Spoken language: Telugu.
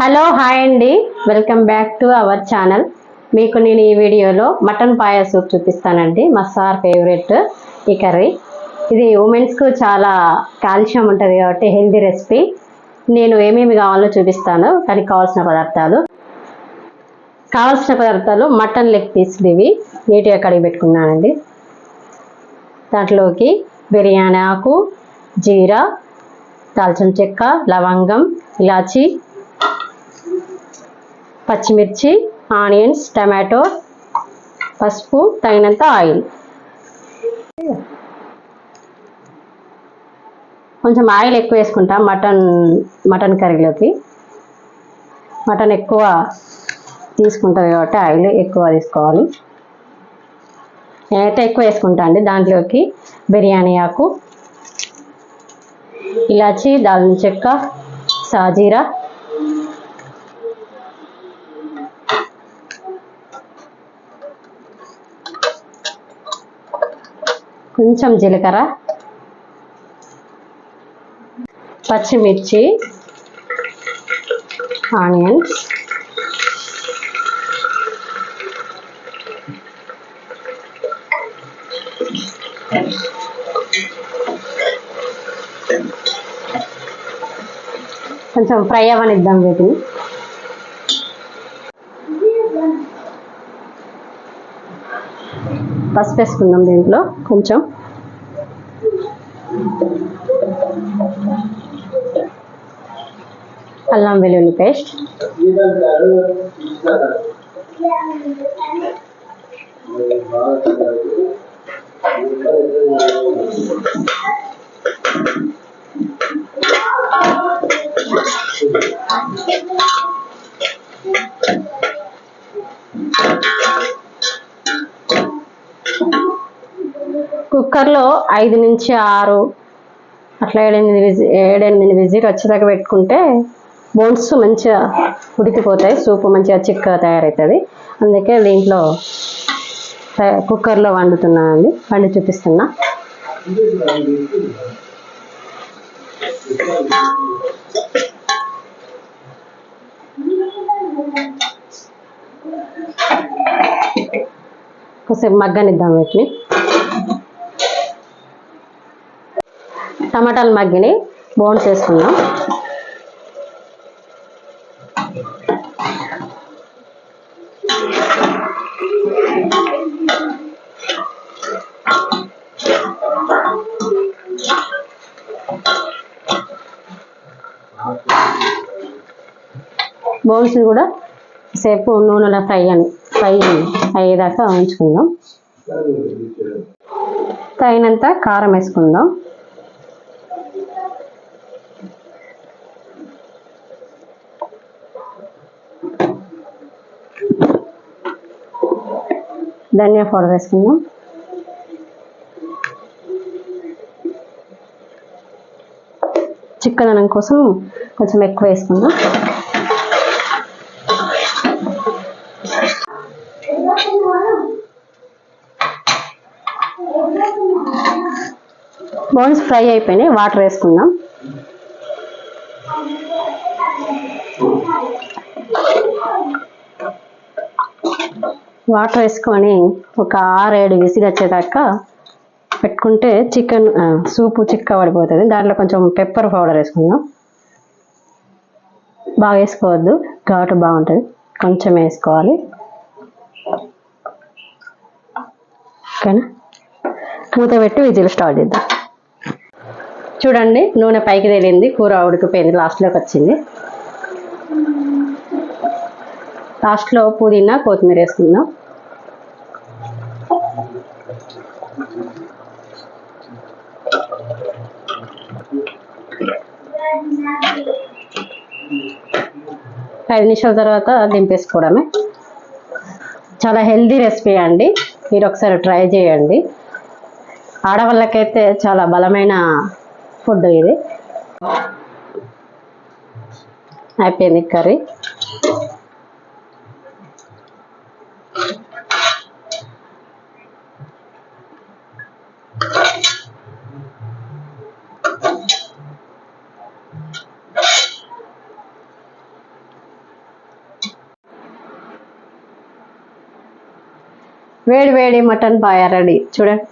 హలో హాయ్ అండి. Welcome back to our channel. మీకు నేను ఈ వీడియోలో మటన్ పాయ సూప్ చూపిస్తానండి. మా సార్ ఫేవరెట్ ఈ కర్రీ. ఇది ఉమెన్స్కు చాలా కాల్షియం ఉంటుంది కాబట్టి హెల్దీ రెసిపీ. నేను ఏమేమి కావాలో చూపిస్తాను. దానికి కావాల్సిన పదార్థాలు. కావాల్సిన పదార్థాలు మటన్ లెగ్ పీసులు ఇవి. నీట్గా కడిగి పెట్టుకున్నానండి. దాంట్లోకి బిర్యానీ ఆకు జీరా దాల్చిన చెక్క లవంగం ఇలాచి పచ్చిమిర్చి ఆనియన్స్ టమాటో పసుపు తగినంత ఆయిల్. కొంచెం ఆయిల్ ఎక్కువ వేసుకుంటాం మటన్ మటన్ కర్రీలోకి. మటన్ ఎక్కువ తీసుకుంటుంది కాబట్టి ఆయిల్ ఎక్కువ తీసుకోవాలి. నేనైతే ఎక్కువ వేసుకుంటా అండి దాంట్లోకి బిర్యానీ ఆకు ఇలాచి దాల్చిన చెక్క సాజీరా కొంచెం జీలకర్ర పచ్చిమిర్చి ఆనియన్స్ కొంచెం ఫ్రై అవనిద్దాం వీటిని. పసుపు వేసుకుందాం దీంట్లో కొంచెం. అల్లం వెల్లుల్లి పేస్ట్. కుక్కర్లో ఐదు నుంచి ఆరు అట్లా ఏడెనిమిది విజి ఏడెనిమిది విజిల్ వచ్చేదాకా పెట్టుకుంటే బోన్స్ మంచిగా ఉడికిపోతాయి సూప్ మంచిగా చిక్కగా తయారవుతుంది. అందుకే దీంట్లో కుక్కర్లో వండుతున్నానండి వండి చూపిస్తున్నా. కొంచెం మగ్గనిద్దాం వీటిని. టమాటాలు మగ్గిని బోన్స్ వేసుకుందాం బోన్స్ కూడా సేపు నూనెలో ఫ్రై అని ఫ్రై అయ్యేదాకా ఉంచుకుందాం. తగినంత కారం వేసుకుందాం. ధనియా పౌడర్ వేసుకుందాం చిక్కదనం కోసం కొంచెం ఎక్కువ వేసుకుందాం బోన్స్ ఫ్రై అయిపోయినాయి వాటర్ వేసుకుందాం వాటర్ వేసుకొని ఒక ఆరేడు విసిల్ వచ్చేదాకా పెట్టుకుంటే చికెన్ సూపు చిక్క పడిపోతుంది. దాంట్లో కొంచెం పెప్పర్ పౌడర్ వేసుకుందాం. బాగా వేసుకోవద్దు. ఘాటు బాగుంటుంది. కొంచెం వేసుకోవాలి. ఓకేనా? మూత పెట్టి విజిల్ స్టార్ట్ చేద్దాం. చూడండి నూనె పైకి తేలింది. కూర ఉడికిపోయింది. లాస్ట్లోకి వచ్చింది. లాస్ట్లో పుదీనా కొత్తిమీర వేసుకుందాం. ఐదు నిమిషాల తర్వాత దింపేసుకోవడమే. చాలా హెల్దీ రెసిపీ అండి. మీరు ఒకసారి ట్రై చేయండి. ఆడవాళ్ళకైతే చాలా బలమైన ఫుడ్ ఇది. అయిపోయింది కర్రీ. వేడి వేడి మటన్ పాయ రెడీ. చూడండి